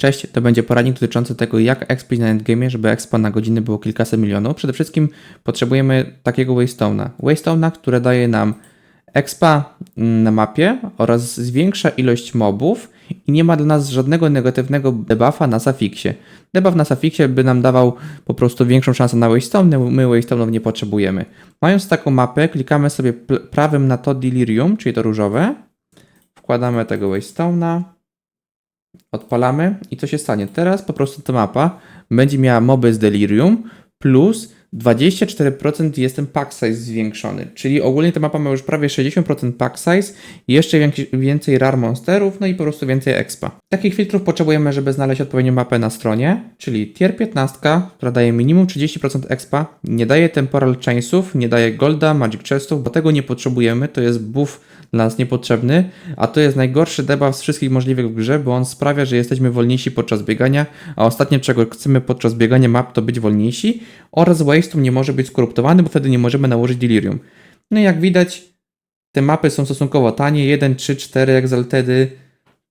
Cześć, to będzie poradnik dotyczący tego, jak expić na endgame, żeby expa na godziny było kilkaset milionów. Przede wszystkim potrzebujemy takiego waystone'a. Waystone'a, które daje nam expa na mapie oraz zwiększa ilość mobów i nie ma dla nas żadnego negatywnego debuffa na sufiksie. Debuff na sufiksie by nam dawał po prostu większą szansę na waystone, my waystone'ów nie potrzebujemy. Mając taką mapę, klikamy sobie prawym na to delirium, czyli to różowe, wkładamy tego waystone'a, odpalamy i co się stanie? Teraz po prostu ta mapa będzie miała moby z delirium plus 24% jest ten pack size zwiększony, czyli ogólnie ta mapa ma już prawie 60% pack size, jeszcze więcej rar monsterów, no i po prostu więcej expa. Takich filtrów potrzebujemy, żeby znaleźć odpowiednią mapę na stronie, czyli tier 15, która daje minimum 30% expa, nie daje temporal chainsów, nie daje golda, magic chestów, bo tego nie potrzebujemy, to jest buff dla nas niepotrzebny, a to jest najgorszy debuff z wszystkich możliwych w grze, bo on sprawia, że jesteśmy wolniejsi podczas biegania, a ostatnie czego chcemy podczas biegania map to być wolniejsi oraz waste'um nie może być skoruptowany, bo wtedy nie możemy nałożyć delirium. No i jak widać, te mapy są stosunkowo tanie, 1, 3, 4 exaltedy.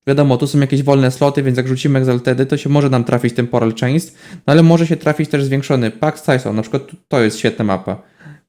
Wiadomo, tu są jakieś wolne sloty, więc jak rzucimy exaltedy, to się może nam trafić temporal chains, no ale może się trafić też zwiększony size, o, na przykład to jest świetna mapa.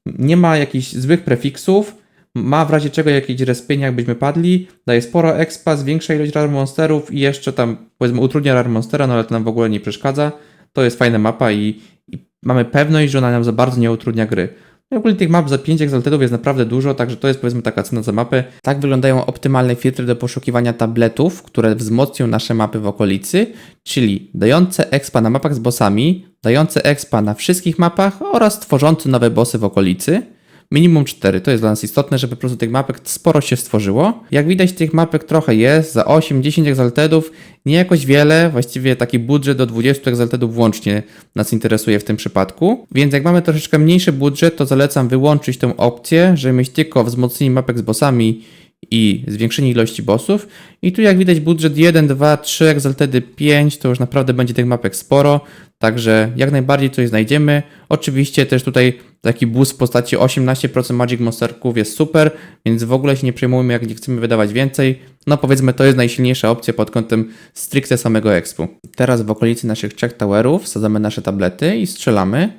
Nie ma jakichś złych prefiksów, ma w razie czego jakieś respienia, jakbyśmy padli, daje sporo expa, zwiększa ilość rar monsterów i jeszcze tam powiedzmy utrudnia rar monstera, no ale to nam w ogóle nie przeszkadza. To jest fajna mapa i, i mamy pewność, że ona nam za bardzo nie utrudnia gry. No i ogólnie tych map za 5 exaltedów jest naprawdę dużo, także to jest powiedzmy taka cena za mapę. Tak wyglądają optymalne filtry do poszukiwania tabletów, które wzmocnią nasze mapy w okolicy, czyli dające expa na mapach z bossami, dające expa na wszystkich mapach oraz tworzące nowe bossy w okolicy. Minimum 4, to jest dla nas istotne, żeby po prostu tych mapek sporo się stworzyło. Jak widać, tych mapek trochę jest, za 8-10 exaltedów, nie jakoś wiele, właściwie taki budżet do 20 exaltedów włącznie nas interesuje w tym przypadku. Więc jak mamy troszeczkę mniejszy budżet, to zalecam wyłączyć tę opcję, żeby mieć tylko wzmocnienie mapek z bossami i zwiększenie ilości bossów. I tu jak widać budżet 1, 2, 3, Exaltedy 5, to już naprawdę będzie tych mapek sporo, także jak najbardziej coś znajdziemy. Oczywiście też tutaj taki boost w postaci 18% Magic Monsterków jest super, więc w ogóle się nie przejmujmy jak nie chcemy wydawać więcej. No powiedzmy to jest najsilniejsza opcja pod kątem stricte samego expu. Teraz w okolicy naszych trzech towerów wsadzamy nasze tablety i strzelamy.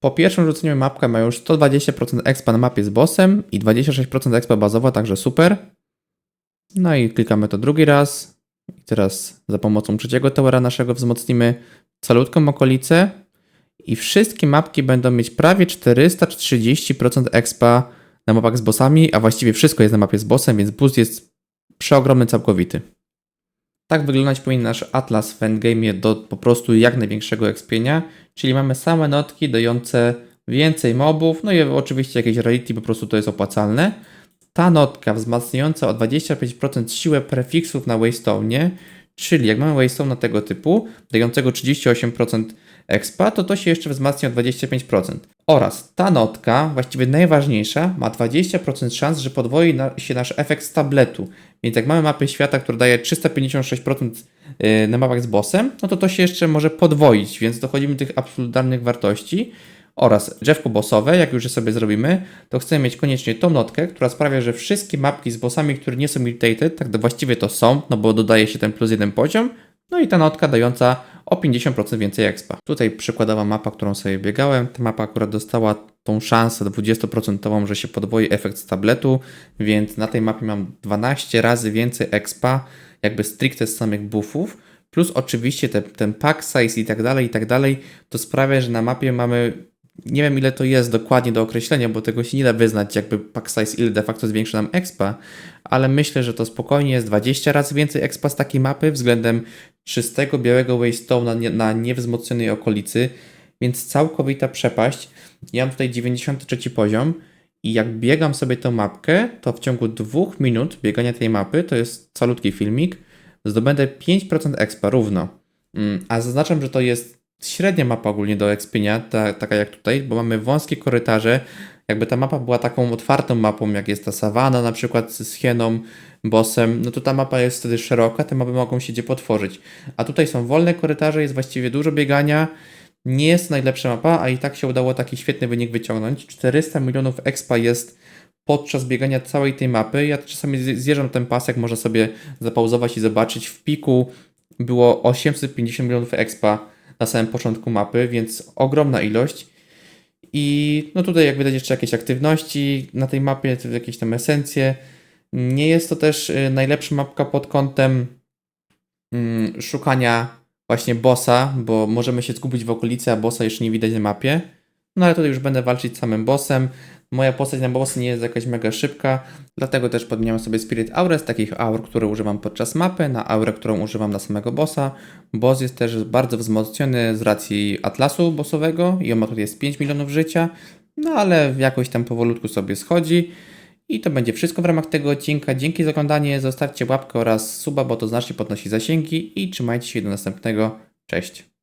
Po pierwszym rzuceniu mapka ma już 120% expa na mapie z bossem i 26% expa bazowo, także super. No i klikamy to drugi raz. I teraz za pomocą trzeciego towera naszego wzmocnimy calutką okolicę i wszystkie mapki będą mieć prawie 430% expa na mapach z bossami, a właściwie wszystko jest na mapie z bossem, więc boost jest przeogromny całkowity. Tak wyglądać powinien nasz atlas w endgame do po prostu jak największego expienia, czyli mamy same notki dające więcej mobów, no i oczywiście jakieś rarity, po prostu to jest opłacalne. Ta notka wzmacniająca o 25% siłę prefiksów na Waystone, czyli jak mamy Waystone tego typu, dającego 38% expa, to to się jeszcze wzmacnia o 25%. Oraz ta notka, właściwie najważniejsza, ma 20% szans, że podwoi na, się nasz efekt z tabletu. Więc jak mamy mapę świata, która daje 356% yy, na mapach z bossem, no to to się jeszcze może podwoić, więc dochodzimy do tych absolutnych wartości. Oraz drzewko bossowe, jak już je sobie zrobimy, to chcemy mieć koniecznie tą notkę, która sprawia, że wszystkie mapki z bossami, które nie są mutated, tak właściwie to są, no bo dodaje się ten plus jeden poziom, no i ta notka dająca o 50% więcej expa. Tutaj przykładowa mapa, którą sobie biegałem. Ta mapa akurat dostała tą szansę 20%, że się podwoi efekt z tabletu, więc na tej mapie mam 12 razy więcej expa, jakby stricte z samych buffów. Plus oczywiście te, ten pack size i tak dalej, i tak dalej, to sprawia, że na mapie mamy nie wiem ile to jest dokładnie do określenia, bo tego się nie da wyznać, jakby pack size ile de facto zwiększy nam expa, ale myślę, że to spokojnie jest 20 razy więcej expa z takiej mapy względem czystego białego waystone na, na niewzmocnionej okolicy, więc całkowita przepaść. Ja mam tutaj 93 poziom i jak biegam sobie tą mapkę, to w ciągu dwóch minut biegania tej mapy, to jest calutki filmik, zdobędę 5% expa równo. Mm, A zaznaczam, że to jest średnia mapa ogólnie do expienia, ta, taka jak tutaj, bo mamy wąskie korytarze. Jakby ta mapa była taką otwartą mapą, jak jest ta sawana na przykład z hieną, bossem, no to ta mapa jest wtedy szeroka, te mapy mogą się gdzie potworzyć. A tutaj są wolne korytarze, jest właściwie dużo biegania. Nie jest najlepsza mapa, a i tak się udało taki świetny wynik wyciągnąć. 400 milionów expa jest podczas biegania całej tej mapy. Ja czasami zjeżdżam ten pasek, można sobie zapauzować i zobaczyć w piku było 850 milionów expa na samym początku mapy, więc ogromna ilość. I no tutaj jak widać jeszcze jakieś aktywności na tej mapie, jakieś tam esencje. Nie jest to też y, najlepsza mapka pod kątem mm, szukania właśnie bossa, bo możemy się zgubić w okolicy, a bossa jeszcze nie widać na mapie. No ale tutaj już będę walczyć z samym bossem. Moja postać na bossy nie jest jakaś mega szybka, dlatego też podmieniam sobie Spirit Aurę z takich aur, które używam podczas mapy, na aurę, którą używam na samego bossa. Boss jest też bardzo wzmocniony z racji atlasu bossowego i on ma tutaj jest 5 milionów życia, no ale jakoś tam powolutku sobie schodzi. I to będzie wszystko w ramach tego odcinka. Dzięki za oglądanie, zostawcie łapkę oraz suba, bo to znacznie podnosi zasięgi i trzymajcie się do następnego. Cześć!